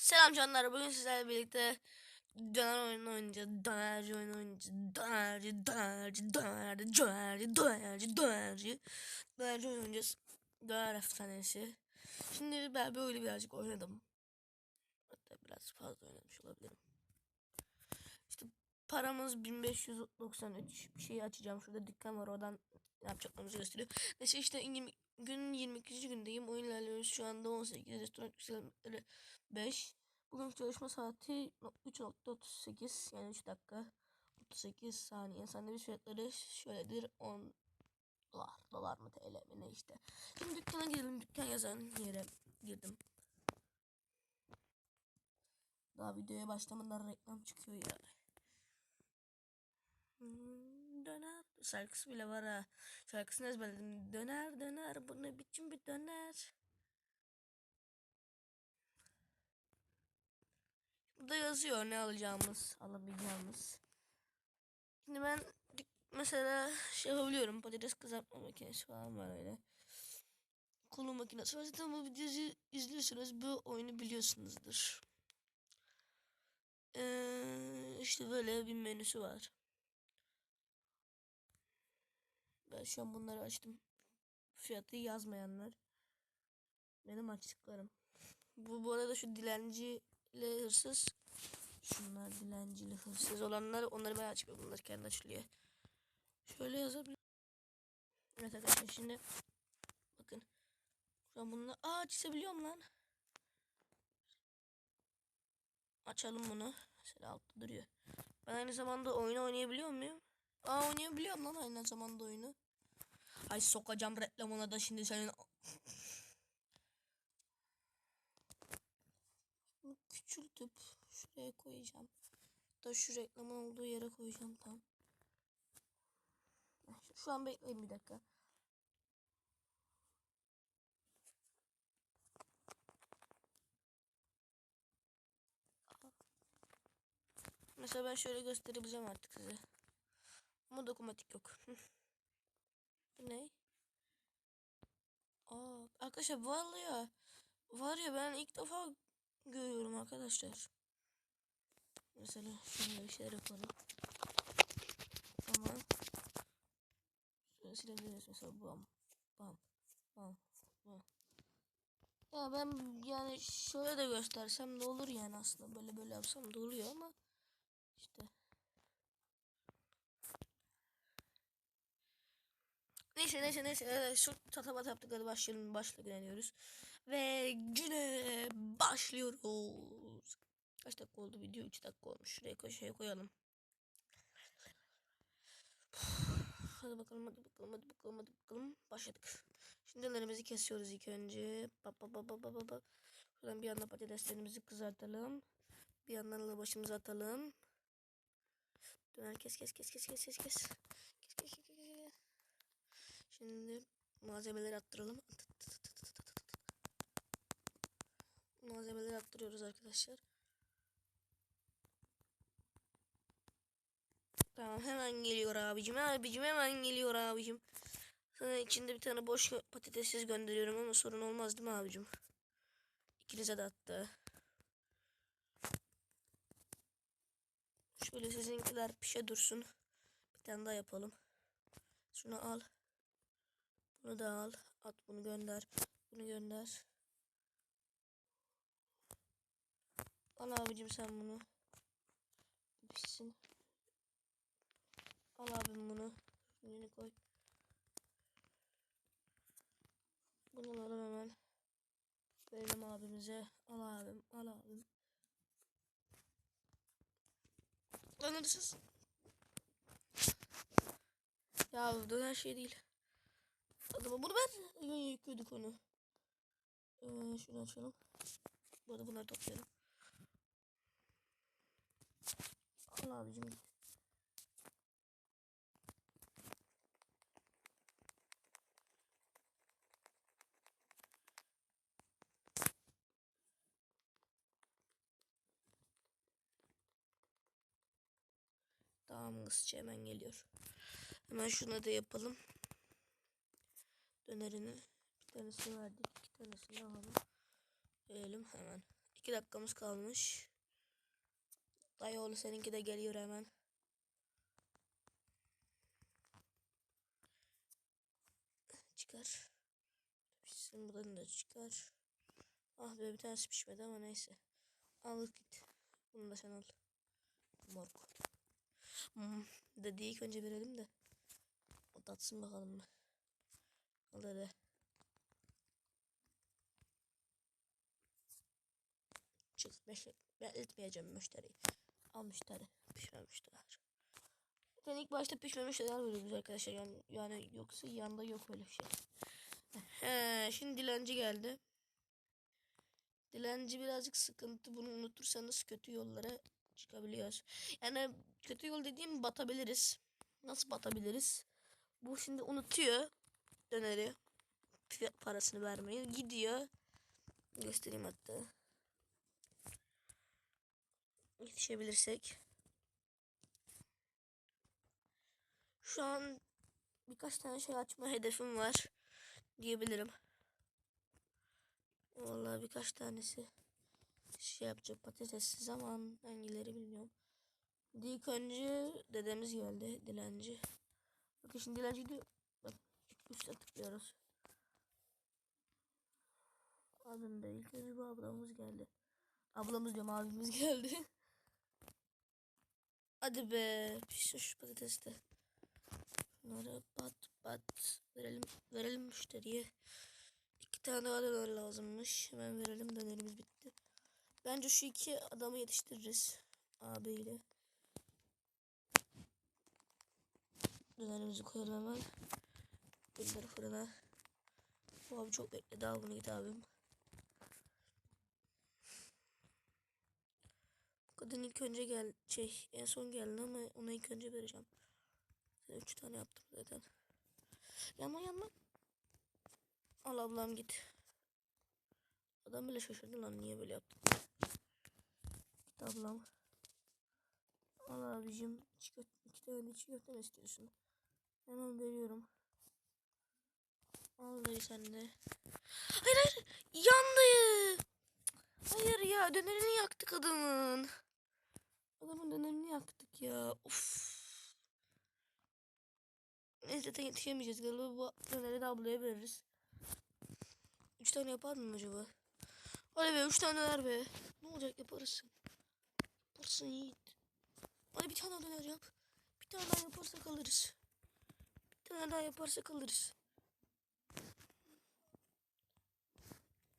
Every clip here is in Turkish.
Selam canlar. Bugün sizlerle birlikte döner oyunu oynayacağız. Dönerci oyunu oynayacağız. Dönerci, dönerci, dönerci, dönerci, dönerci, dönerci. Dönerci oyunu oynayacağız. Döner efsanesi. Şimdi ben böyle birazcık oynadım. Hatta biraz fazla oynamış olabilirim. İşte paramız 1593. Bir şey açacağım. Şurada dükkan var. Oradan yapacaklarımızı gösteriyor. Neyse işte 20, gün 22. gündeyim. Oyun ilerliyoruz. Şu anda 18. Restoran yükselmeleri 5. Bugün çalışma saati 3.38 yani 3 dakika 38 saniye. Sandviç fiyatları şöyledir 10 dolar. Dolar mı TL mi ne işte. Şimdi dükkana girelim. Dükkan yazan yere girdim. Daha videoya başlamadan reklam çıkıyor ya. Hmm, Döner. Şarkısı bile var ha. Şarkısını ezberledim. Döner döner bu biçim bir döner. Burada yazıyor ne alacağımız, alabileceğimiz. Şimdi ben mesela şey yapabiliyorum. Patates kızartma makinesi falan var öyle. Kulu makinesi var. Zaten bu videoyu izliyorsunuz. Bu oyunu biliyorsunuzdur. Ee, işte böyle bir menüsü var. Ben şu an bunları açtım. Fiyatı yazmayanlar. Benim açtıklarım. Bu, bu arada şu dilenci ile hırsız. Şunlar dilencili hırsız olanlar onları ben açmıyorum. Bunlar kendi açılıyor. Şöyle yazabilirim. Evet arkadaşlar şimdi bakın. Şu an bunu aa çizebiliyorum lan. Açalım bunu. Mesela altta duruyor. Ben aynı zamanda oyunu oynayabiliyor muyum? Aa oynayabiliyorum lan aynı zamanda oyunu. Ay sokacağım reklamına da şimdi senin Bunu küçültüp şuraya koyacağım. Da şu reklamın olduğu yere koyacağım tam. Şu an bekleyin bir dakika. Mesela ben şöyle gösterebileceğim artık size. Ama dokunmatik yok. Bu ne? Aa, arkadaşlar vallahi ya. Var ya ben ilk defa görüyorum arkadaşlar. Mesela şöyle bir şeyler yapalım. Tamam. Şöyle silebiliriz mesela bam bam bam bam. Ya ben yani şöyle de göstersem de olur yani aslında böyle böyle yapsam da oluyor ama işte. Neyse neyse neyse evet, şu tatabat yaptıkları başlayalım başla güveniyoruz. Ve güne başlıyoruz. Kaç dakika oldu video? 3 dakika olmuş. Şuraya köşeye koyalım. Hadi bakalım hadi bakalım hadi bakalım hadi bakalım. Başladık. Şimdi ellerimizi kesiyoruz ilk önce. Bak bak bak bak bak bak. Şuradan bir yandan patateslerimizi kızartalım. Bir yandan da başımıza atalım. Döner kes kes. Kes kes kes kes kes. Şimdi malzemeleri attıralım. Malzemeleri attırıyoruz arkadaşlar. Tamam hemen geliyor abicim. Abicim hemen geliyor abicim. Sana içinde bir tane boş patatessiz gönderiyorum ama sorun olmaz değil mi abicim? İkinize de attı. Şöyle sizinkiler pişe dursun. Bir tane daha yapalım. Şunu al. Bunu da al. At bunu gönder. Bunu gönder. Al abicim sen bunu. Pişsin. Al abim bunu. Şunu koy. Bunu alalım hemen. Verelim abimize. Al abim. Al abim. Lan hırsız. Ya döner şey değil. Adama bunu ver. Ay, Yıkıyorduk onu. Ee, şunu açalım. Bu arada bunları toplayalım. Al abicim. Tamam kızça hemen geliyor. Hemen şuna da yapalım. Dönerini. Bir tanesini verdik. iki tanesini alalım. Verelim hemen. 2 dakikamız kalmış. Dayıoğlu seninki de geliyor hemen. Çıkar. Pişsin buradan da çıkar. Ah be bir tanesi pişmedi ama neyse. Al git. Bunu da sen al. Morg. Hmm, dediği ilk önce verelim de. O tatsın bakalım mı? Hadi. Çık. Beş- Bekletmeyeceğim müşteriyi. Al müşteri. Pişmemişler. Ben ilk başta pişmemişler veriyoruz arkadaşlar. Yani, yani yoksa yanda yok öyle şey. Şimdi dilenci geldi. Dilenci birazcık sıkıntı. Bunu unutursanız kötü yollara çıkabiliyoruz. Yani kötü yol dediğim batabiliriz. Nasıl batabiliriz? Bu şimdi unutuyor döneri. Parasını vermeyi. Gidiyor. Göstereyim hatta. Yetişebilirsek. Şu an birkaç tane şey açma hedefim var diyebilirim. Vallahi birkaç tanesi şey yapacak patatessiz ama hangileri bilmiyorum. İlk önce dedemiz geldi dilenci. Bakın şimdi dilenci diyor. Bak üstte tıklıyoruz. De ilk önce bu ablamız geldi. Ablamız diyorum abimiz geldi. Hadi be pişsin şu patates de. Bunları bat bat verelim verelim müşteriye. İki tane daha döner lazımmış. Hemen verelim dönerimiz bitti. Bence şu iki adamı yetiştiririz. Abiyle. Dönerimizi koyalım hemen. Bunları fırına. Bu abi çok bekledi. Al bunu git abim. Bu kadın ilk önce gel şey en son geldi ama ona ilk önce vereceğim. Üç tane yaptım zaten. Yanma yanma. Al ablam git. Adam bile şaşırdı lan niye böyle yaptın. Git ablam. Al abicim. Kö- iki tane mi istiyorsun? Hemen veriyorum. Al dayı sen de. Hayır hayır. Yandı. Hayır ya dönerini yaktık adamın. Adamın dönerini yaktık ya. Of. Neyse zaten yetişemeyeceğiz. Galiba bu döneri de ablaya veririz. Üç tane yapar mı acaba? Hadi be üç tane döner be. Ne olacak yaparız. Yaparsın Yiğit. Hadi bir tane döner yap. Bir tane daha yaparsak alırız. Bir tane daha yaparsak alırız.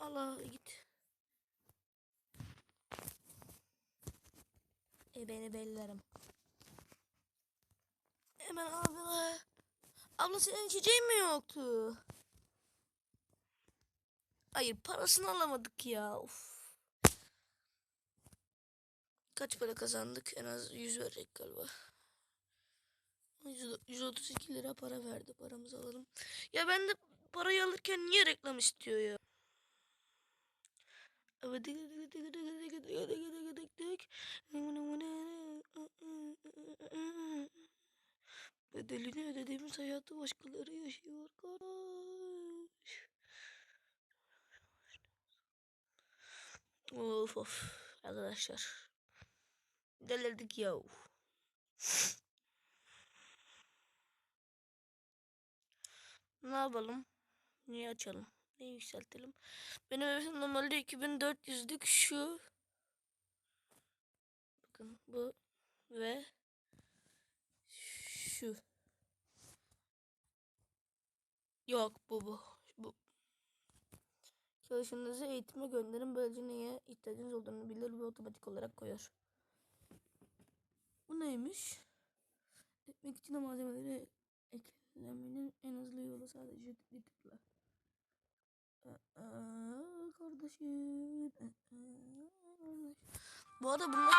Allah git. E beni bellerim. Hemen abla. Abla senin içeceğin mi yoktu? Hayır parasını alamadık ya. Of. Kaç para kazandık? En az 100 verecek galiba. 100 132 lira para verdi. Paramızı alalım. Ya ben de parayı alırken niye reklam istiyor ya? Bedelini ödediğimiz hayatı başkaları yaşıyor kardeş. Of of arkadaşlar. Delirdik ya. Ne yapalım? Niye açalım? Ne yükseltelim? Benim evim normalde 2400'lük şu. Bakın bu ve şu. Yok bu bu. Bu. Çalışanınızı eğitime gönderin. Böylece neye ihtiyacınız olduğunu bilir ve otomatik olarak koyar. Bu neymiş? Ekmek için malzemeleri eklemenin en hızlı yolu sadece bir tıkla. Kardeşim. Bu arada bununla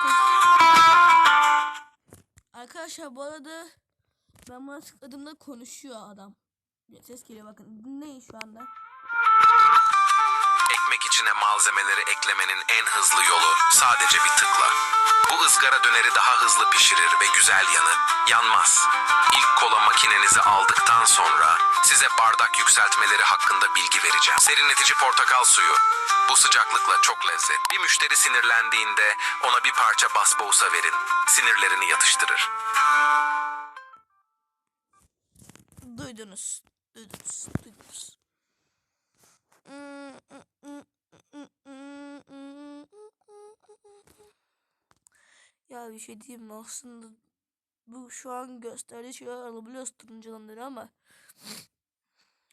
Arkadaşlar bu arada ben buna tıkladığımda konuşuyor adam. Ses geliyor bakın dinleyin şu anda. Ekmek için içine malzemeleri eklemenin en hızlı yolu sadece bir tıkla. Bu ızgara döneri daha hızlı pişirir ve güzel yanı yanmaz. İlk kola makinenizi aldıktan sonra size bardak yükseltmeleri hakkında bilgi vereceğim. Serinletici portakal suyu. Bu sıcaklıkla çok lezzet. Bir müşteri sinirlendiğinde ona bir parça basbousa verin. Sinirlerini yatıştırır. Duydunuz. Duydunuz. Duydunuz. Ya bir şey diyeyim mi? Aslında bu şu an gösterdiği şeyler alabiliyoruz turunculanları ama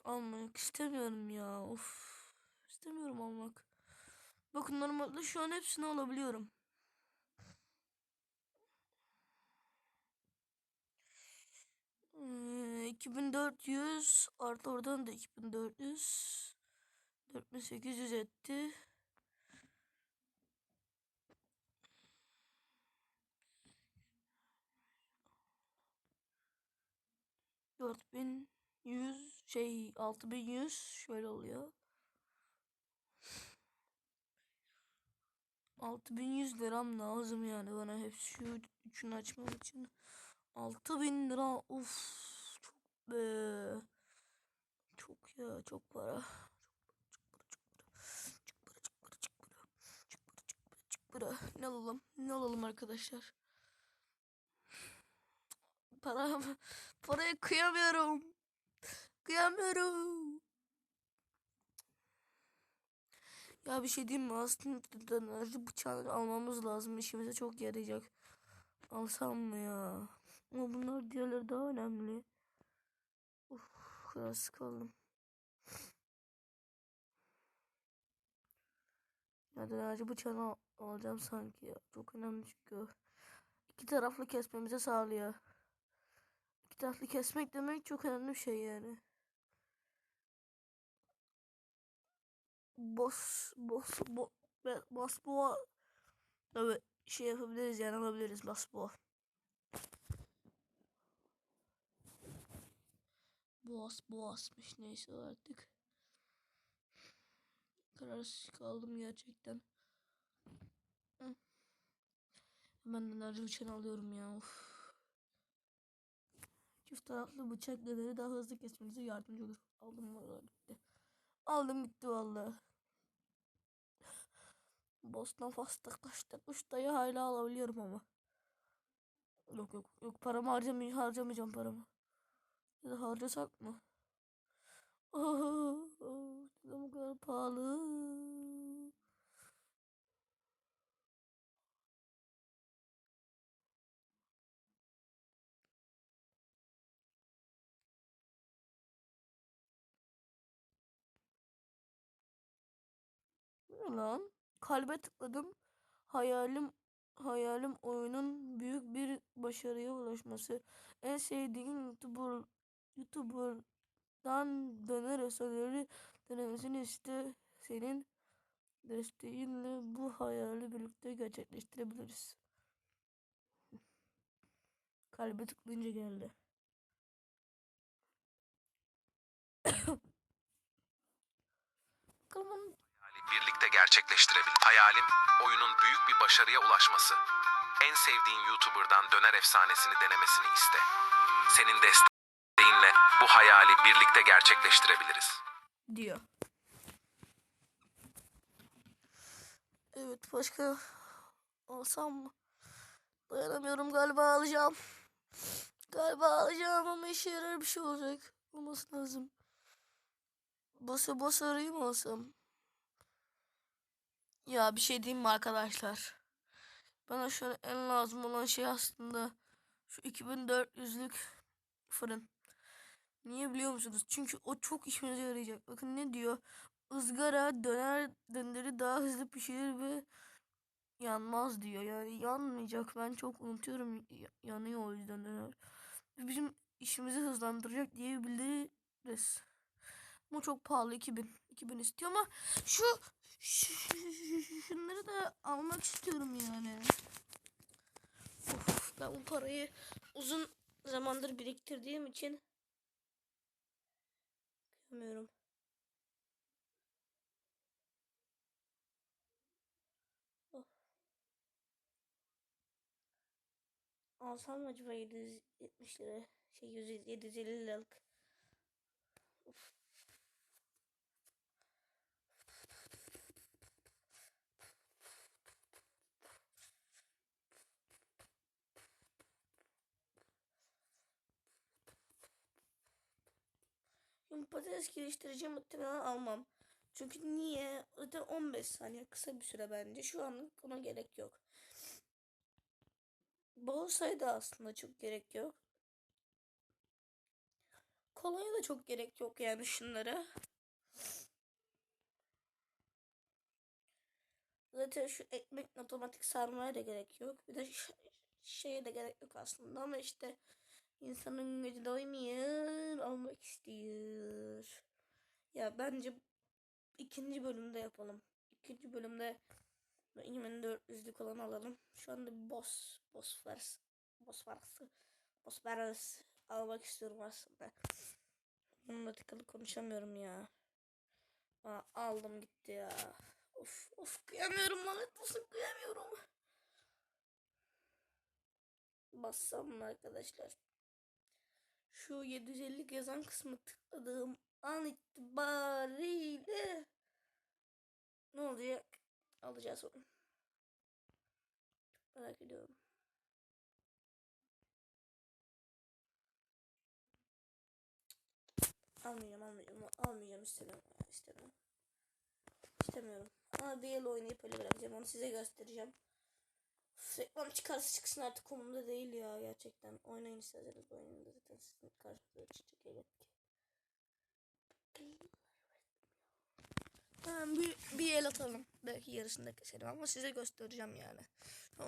almak istemiyorum ya. Of. İstemiyorum almak. Bakın normalde şu an hepsini alabiliyorum. Ee, 2400 artı oradan da 2400 4800 etti. Dört bin yüz şey altı bin yüz şöyle oluyor. Altı bin yüz liram lazım yani bana hepsi şu üçünü açmam için. Altı bin lira uf çok be. Çok ya çok para ne alalım ne alalım arkadaşlar. Para paraya kıyamıyorum. Kıyamıyorum. Ya bir şey diyeyim mi? Aslında dönerci bıçağı almamız lazım. İşimize çok yarayacak. Alsam mı ya? Ama bunlar diğerleri daha önemli. Uf, biraz sıkıldım. Ya dönerci bıçağını al- alacağım sanki ya. Çok önemli çünkü. İki taraflı kesmemize sağlıyor. Taraflı kesmek demek çok önemli bir şey yani. Boss, boss, bo, boss boğa. Evet, şey yapabiliriz yani alabiliriz boss boğa. Boğaz boğazmış neyse artık. Kararsız kaldım gerçekten. Hemen enerji bıçağını alıyorum ya. Of. Çift taraflı bıçak döneri daha hızlı kesmenize yardımcı olur. Aldım valla gitti. Aldım gitti valla. Bostan fastık taştık ustayı hala alabiliyorum ama. Yok yok yok paramı harcamay harcamayacağım paramı. Ya da harcasak mı? Neden bu kadar pahalı? Lan? Kalbe tıkladım. Hayalim hayalim oyunun büyük bir başarıya ulaşması. En sevdiğin YouTuber YouTuber'dan döner eserleri denemesini iste. Senin desteğinle bu hayali birlikte gerçekleştirebiliriz. Kalbe tıklayınca geldi. Bakalım birlikte gerçekleştirebilir. Hayalim oyunun büyük bir başarıya ulaşması. En sevdiğin YouTuber'dan döner efsanesini denemesini iste. Senin desteğinle bu hayali birlikte gerçekleştirebiliriz. diyor. Evet başka alsam mı? Dayanamıyorum galiba alacağım. Galiba alacağım ama işe yarar bir şey olacak. Olması lazım. Basa basa arayayım alsam? Ya bir şey diyeyim mi arkadaşlar? Bana şu an en lazım olan şey aslında şu 2400'lük fırın. Niye biliyor musunuz? Çünkü o çok işimize yarayacak. Bakın ne diyor? ızgara döner döneri daha hızlı pişirir ve yanmaz diyor. Yani yanmayacak. Ben çok unutuyorum yanıyor o yüzden döner. Bizim işimizi hızlandıracak diye biliriz. Bu çok pahalı 2000. 2000 istiyor ama şu, şu, şu, şunları da almak istiyorum yani. Of, ben bu parayı uzun zamandır biriktirdiğim için kıyamıyorum. Of. Alsam acaba 770 lira şey 100, 750 liralık. Of Şimdi patates geliştirici muhtemelen almam. Çünkü niye? Zaten 15 saniye kısa bir süre bence. Şu anlık ona gerek yok. Bol sayıda aslında çok gerek yok. Kolonya da çok gerek yok yani şunlara. Zaten şu ekmek otomatik sarmaya da gerek yok. Bir de şeye de gerek yok aslında ama işte insanın gözü doymuyor, almak istiyor. Ya bence ikinci bölümde yapalım. İkinci bölümde Inhuman 400'lük olanı alalım. Şu anda boss, boss vers, boss varsı, boss vers almak istiyorum aslında. Bununla tıkalı konuşamıyorum ya. Aa, aldım gitti ya. Of of kıyamıyorum lanet olsun kıyamıyorum. Bassam mı arkadaşlar? Şu 750 yazan kısmı tıkladığım an itibariyle ne olacak? Alacağız onu. Merak ediyorum. Almayacağım, almayacağım, almayacağım istemiyorum, ya, istemiyorum. Ama bir yıl oynayıp öyle bırakacağım. Onu size göstereceğim. Reklam çıkarsa çıksın artık konumda değil ya gerçekten. Oynayın isterseniz oynayın da zaten sizin karşınıza çıkacak elbette. Tamam bir, bir el atalım. Belki yarısında keserim ama size göstereceğim yani.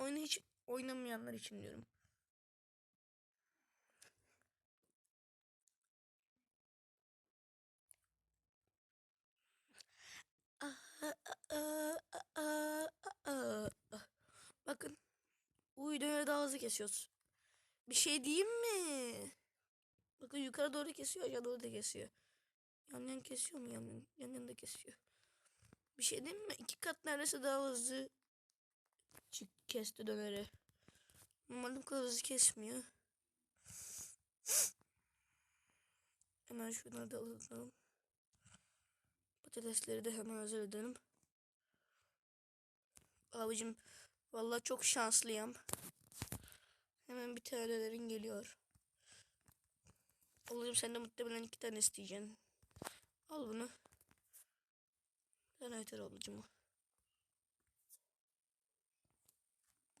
Oyunu hiç oynamayanlar için diyorum. Bakın. Bu videoyu daha hızlı kesiyoruz. Bir şey diyeyim mi? Bakın yukarı doğru kesiyor, aşağı doğru da kesiyor. Yan yan kesiyor mu? Yan yan, yan, yan da kesiyor. Bir şey diyeyim mi? İki kat neredeyse daha hızlı çık kesti döneri. Normalde kadar hızlı kesmiyor. Hemen şunları da alalım. Patatesleri de hemen hazır edelim. Abicim vallahi çok şanslıyım. Hemen bir tanelerin geliyor. Oğlum sen de muhtemelen iki tane isteyeceksin. Al bunu. Sana yeter ablacığım.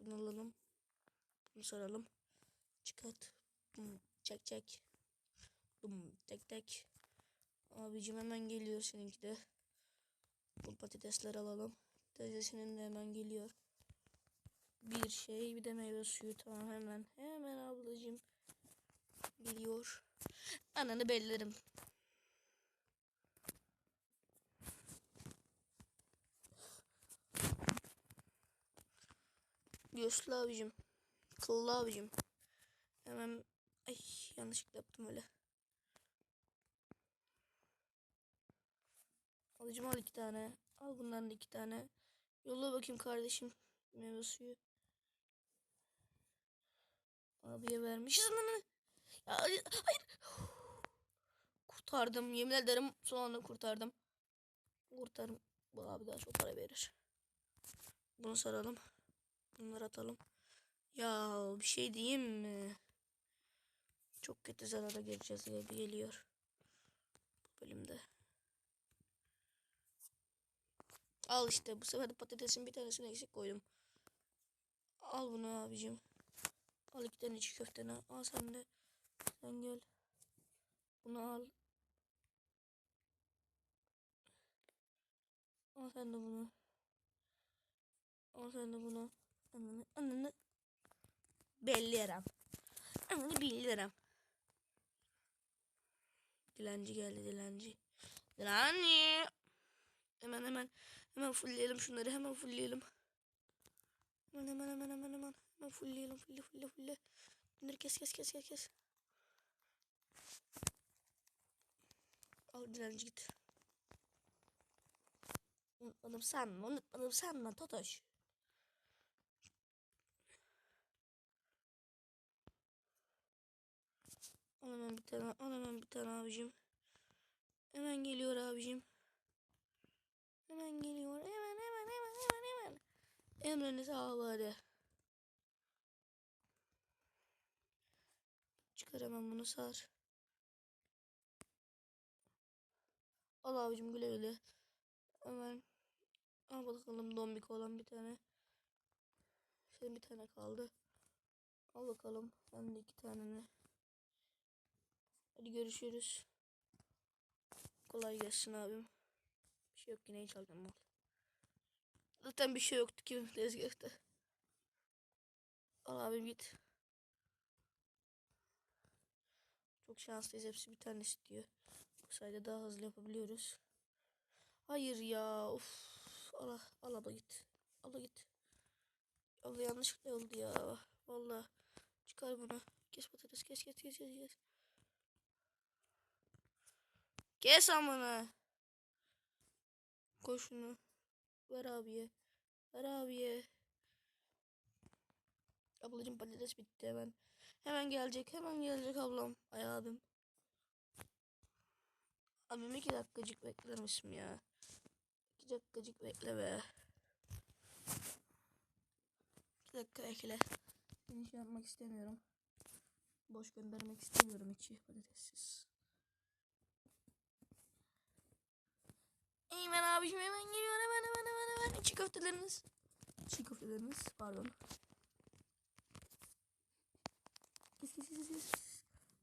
Bunu alalım. Bunu saralım. Çıkart. Bum, çek çek. Bum, tek tek. Abicim hemen geliyor seninki de. Bu patatesler alalım. Teyzesinin de hemen geliyor. Bir şey bir de meyve suyu tamam hemen. Hemen ablacığım. Geliyor. Ananı bellerim. Göğüslü abicim. Kıllı abicim. Hemen ay yanlışlıkla yaptım öyle. Alıcım al iki tane. Al bundan da iki tane. Yolla bakayım kardeşim. Meyve suyu. Abiye vermişiz lan. Ya, hayır. Kurtardım. Yemin ederim son anda kurtardım. Kurtarım. Bu abi daha çok para verir. Bunu saralım. Bunları atalım. Ya bir şey diyeyim mi? Çok kötü zarara gireceğiz gibi geliyor. Bu bölümde. Al işte bu sefer de patatesin bir tanesini eksik koydum. Al bunu abicim. Al iki tane çiğ köfteni. Al sen de. Sen gel. Bunu al. Al sen de bunu. Al sen de bunu. Ananı, ananı. Belli yaram. Ananı belli yaram. Dilenci geldi dilenci. Dilenci. Hemen hemen. Hemen fullleyelim şunları. Hemen fullleyelim. Hemen hemen hemen hemen hemen. Hemen fullleyelim. Fulle fulle fulle. Bunları kes kes kes kes kes. Al dilenci git. Unutmadım sanma. Unutmadım sanma Totoş. Al hemen bir tane. Al hemen bir tane abicim. Hemen geliyor abicim. Hemen geliyor. Hemen hemen hemen hemen hemen. Emriniz havale. Çıkar hemen bunu sar. Al abicim güle güle. Hemen al bakalım dombik olan bir tane. Senin bir tane kaldı. Al bakalım. Ben de iki tane. Hadi görüşürüz. Kolay gelsin abim. Bir şey yok yine hiç alacağım mal. Zaten bir şey yoktu ki tezgahta. Al abim git. Çok şanslıyız hepsi bir tane istiyor. Bu sayede daha hızlı yapabiliyoruz. Hayır ya. Of. Al al abla git. Al git. Allah yanlışlıkla oldu ya. Vallahi çıkar bunu. Kes patates kes kes kes kes. kes. Kes amına. Koy şunu. Ver abiye. Ver abiye. Ablacım patates bitti hemen. Hemen gelecek. Hemen gelecek ablam. Ay abim. Abim iki dakikacık bekler misin ya? İki dakikacık bekle be. İki dakika bekle. Ben şey yapmak istemiyorum. Boş göndermek istemiyorum içi patatessiz. Hemen abicim hemen geliyor hemen hemen hemen hemen. İçi köfteleriniz. İçi köfteleriniz pardon. Kes kes kes kes.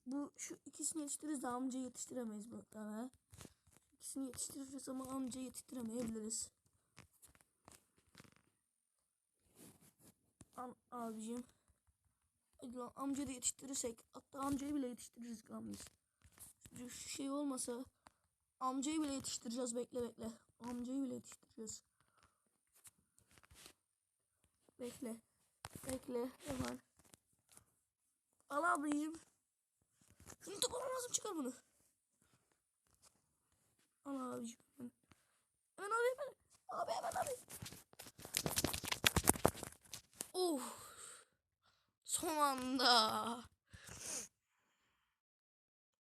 Bu şu ikisini yetiştiririz de amcayı yetiştiremeyiz tane. İkisini yetiştiririz ama amcayı yetiştiremeyebiliriz. Al abicim. Hadi lan amcayı da yetiştirirsek. Hatta amcayı bile yetiştiririz. Şu şu şey olmasa amcayı bile yetiştireceğiz bekle bekle. Amcayı bile yetiştireceğiz. Bekle. Bekle hemen. Al abicim. Şunu toplamam lazım çıkar bunu. Al abicim. Hemen abi hemen. Abi hemen abi. Oh. Son anda.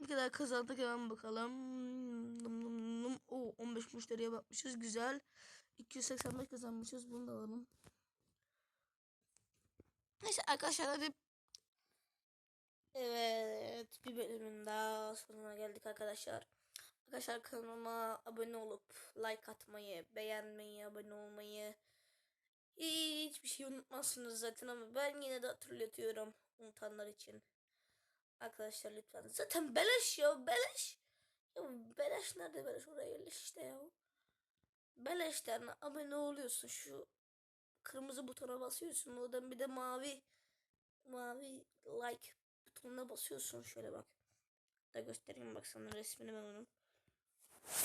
Ne kadar kazandık hemen bakalım. Nım nım nım. Oo, 15 müşteriye bakmışız. Güzel. 285 kazanmışız. Bunu da alalım. Neyse arkadaşlar hadi. Evet. Bir bölümün daha sonuna geldik arkadaşlar. Arkadaşlar kanalıma abone olup like atmayı, beğenmeyi, abone olmayı hiçbir şey unutmazsınız zaten ama ben yine de hatırlatıyorum unutanlar için. Arkadaşlar lütfen. Zaten beleş ya beleş. Ya beleş nerede beleş oraya yerleş işte ya. Beleşten abone oluyorsun şu kırmızı butona basıyorsun oradan bir de mavi mavi like butonuna basıyorsun şöyle bak. Da göstereyim bak sana resmini ben onun.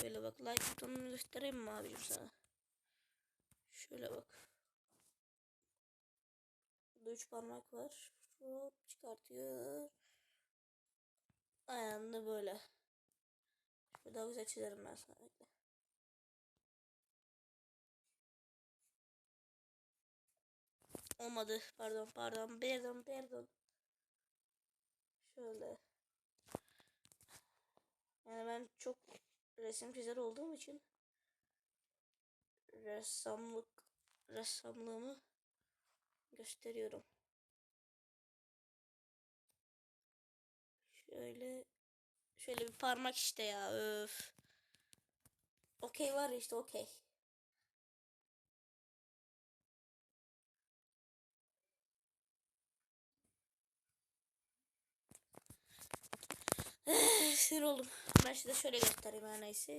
Şöyle bak like butonunu göstereyim mi abicim sana? Şöyle bak. Burada üç parmak var. Hop çıkartıyor. Ayağında böyle. Şöyle daha güzel çizerim ben sana. Bekle. Olmadı. Pardon pardon. Pardon pardon. Şöyle. Yani ben çok resim çizer olduğum için ressamlık ressamlığımı gösteriyorum. Şöyle şöyle bir parmak işte ya öf. Okey var işte okey. Sinir oldum. Ben size şöyle göstereyim her neyse.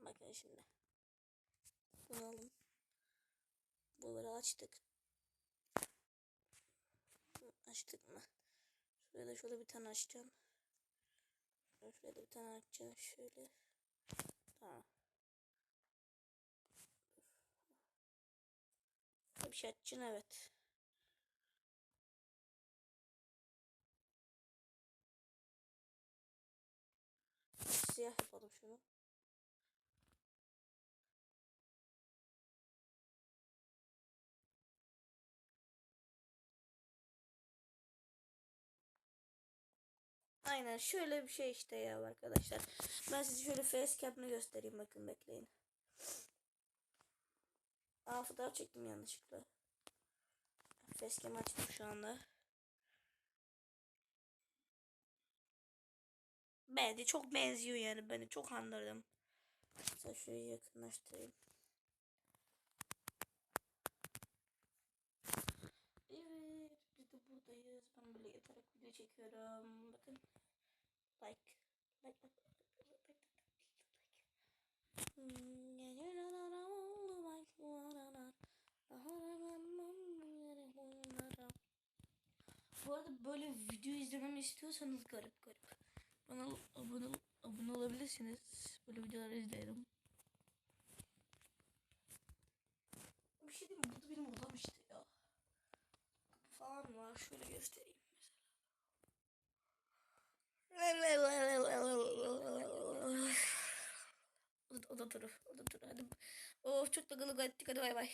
Bakın şimdi. Bunu alın. Bunları açtık. Açtık mı? Şuraya şöyle bir tane açacağım. Şuraya da bir tane açacağım. Şöyle. Tamam. Bir şey açacaksın evet. siyah yapalım şunu. Aynen şöyle bir şey işte ya arkadaşlar. Ben size şöyle facecam'ını göstereyim bakın bekleyin. Aa fotoğraf çektim yanlışlıkla. Facecam açtım şu anda. Bence çok benziyor yani beni çok andırdım. Mesela şurayı yakınlaştırayım. Evet biz de buradayız. Ben böyle yatarak video çekiyorum. Bakın. Like. Like. Like. Bu arada böyle video izlememi istiyorsanız garip garip. Bana abone, abone olabilirsiniz. Böyle videolar izlerim. Bir şey diyeyim mi? Burada benim odam işte ya. Kapı falan var. Şöyle göstereyim mesela. Oda, turu. Oda turu. Hadi. Of çok da gılık ettik. Hadi bay bay.